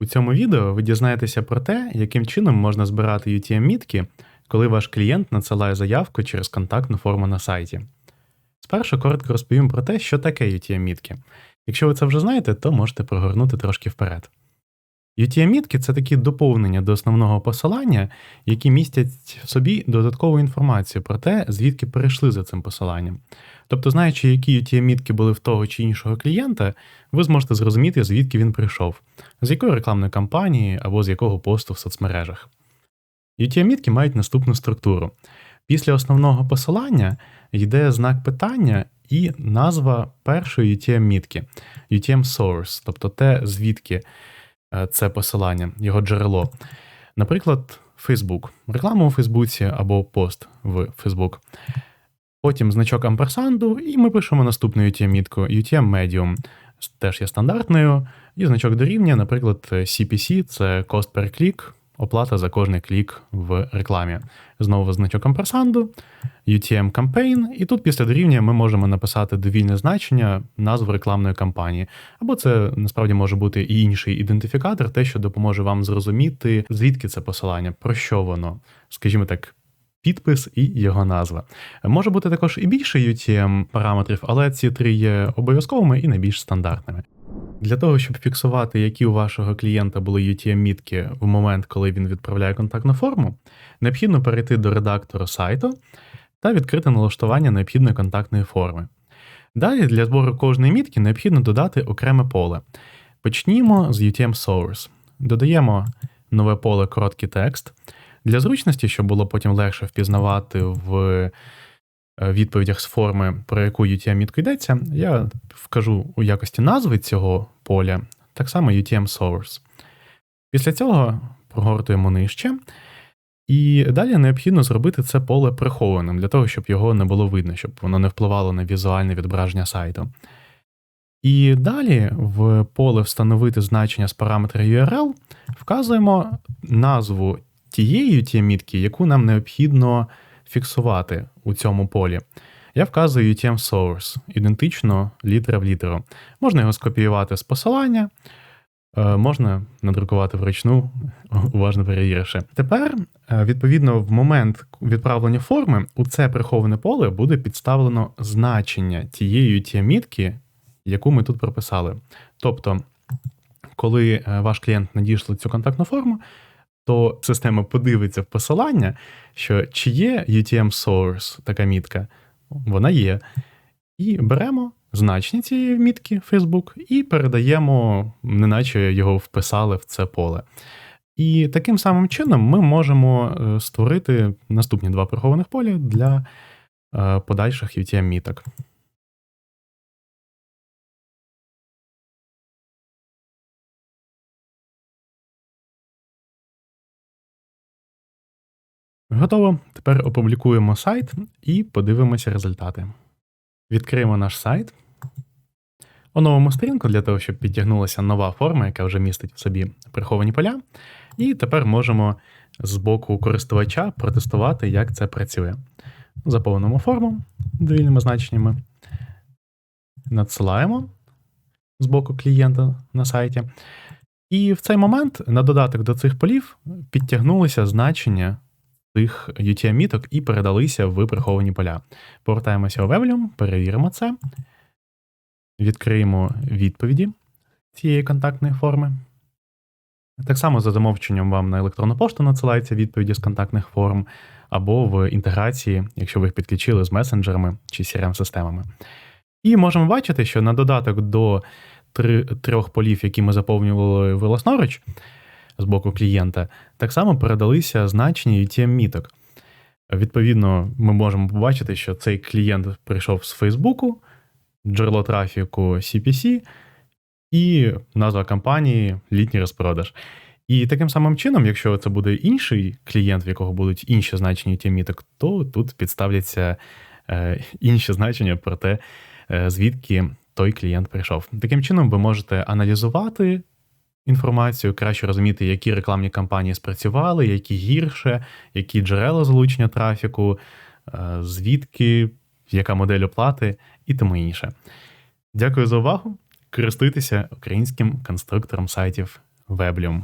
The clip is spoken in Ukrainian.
У цьому відео ви дізнаєтеся про те, яким чином можна збирати UTM-мітки, коли ваш клієнт надсилає заявку через контактну форму на сайті. Спершу коротко розповім про те, що таке UTM-мітки. Якщо ви це вже знаєте, то можете прогорнути трошки вперед. UTM-мітки це такі доповнення до основного посилання, які містять в собі додаткову інформацію про те, звідки перейшли за цим посиланням. Тобто, знаючи, які UTM-мітки були в того чи іншого клієнта, ви зможете зрозуміти, звідки він прийшов, з якої рекламної кампанії або з якого посту в соцмережах. UTM-мітки мають наступну структуру. Після основного посилання йде знак питання і назва першої UTM-мітки UTM Source, тобто те, звідки це посилання, його джерело. Наприклад, Facebook, реклама у Фейсбуці або пост в Facebook. Потім значок амперсанду, і ми пишемо наступну UTM-мітку UTM Medium. Теж є стандартною. І значок дорівнює, наприклад, CPC це Cost per Click, оплата за кожний клік в рекламі. Знову значок амперсанду, UTM Campaign, і тут після дорівнює ми можемо написати довільне значення назву рекламної кампанії. Або це насправді може бути і інший ідентифікатор, те, що допоможе вам зрозуміти, звідки це посилання, про що воно, скажімо так. Підпис і його назва. Може бути також і більше UTM параметрів, але ці три є обов'язковими і найбільш стандартними. Для того, щоб фіксувати, які у вашого клієнта були UTM-мітки в момент, коли він відправляє контактну форму, необхідно перейти до редактору сайту та відкрити налаштування необхідної контактної форми. Далі для збору кожної мітки необхідно додати окреме поле. Почнімо з UTM Source. Додаємо нове поле короткий текст. Для зручності, щоб було потім легше впізнавати в відповідях з форми, про яку UTM-мітку йдеться, я вкажу у якості назви цього поля, так само UTM Source. Після цього прогортуємо нижче. І далі необхідно зробити це поле прихованим, для того, щоб його не було видно, щоб воно не впливало на візуальне відображення сайту. І далі в поле встановити значення з параметра URL вказуємо назву тієї UTM-мітки, яку нам необхідно фіксувати у цьому полі. Я вказую UTM Source, ідентично літера в літеру. Можна його скопіювати з посилання, е, можна надрукувати вручну, уважно перевіривши. Тепер, е, відповідно, в момент відправлення форми у це приховане поле буде підставлено значення тієї UTM-мітки, яку ми тут прописали. Тобто, коли е, ваш клієнт надійшли цю контактну форму, то система подивиться в посилання, що чи є UTM Source така мітка, вона є. І беремо значення цієї мітки Facebook і передаємо, неначе його вписали в це поле. І таким самим чином ми можемо е, створити наступні два прихованих поля для е, подальших UTM-міток. Готово. Тепер опублікуємо сайт і подивимося результати. Відкриємо наш сайт. Оновимо сторінку для того, щоб підтягнулася нова форма, яка вже містить в собі приховані поля. І тепер можемо з боку користувача протестувати, як це працює. Заповнимо форму довільними значеннями. Надсилаємо з боку клієнта на сайті. І в цей момент на додаток до цих полів підтягнулися значення цих UTM-міток і передалися в приховані поля. Повертаємося у Webly, перевіримо це. Відкриємо відповіді цієї контактної форми. Так само за замовченням вам на електронну пошту надсилаються відповіді з контактних форм, або в інтеграції, якщо ви їх підключили з месенджерами чи CRM-системами. І можемо бачити, що на додаток до трьох полів, які ми заповнювали власноруч, з боку клієнта, так само передалися значення UTM-міток. Відповідно, ми можемо побачити, що цей клієнт прийшов з Фейсбуку, джерело трафіку CPC і назва компанії літній розпродаж. І таким самим чином, якщо це буде інший клієнт, в якого будуть інші значення UTM-міток, то тут підставляться е, інші значення про те, е, звідки той клієнт прийшов. Таким чином, ви можете аналізувати інформацію, краще розуміти, які рекламні кампанії спрацювали, які гірше, які джерела залучення трафіку, е, звідки, яка модель оплати і тому інше. Дякую за увагу. Користуйтеся українським конструктором сайтів Weblium.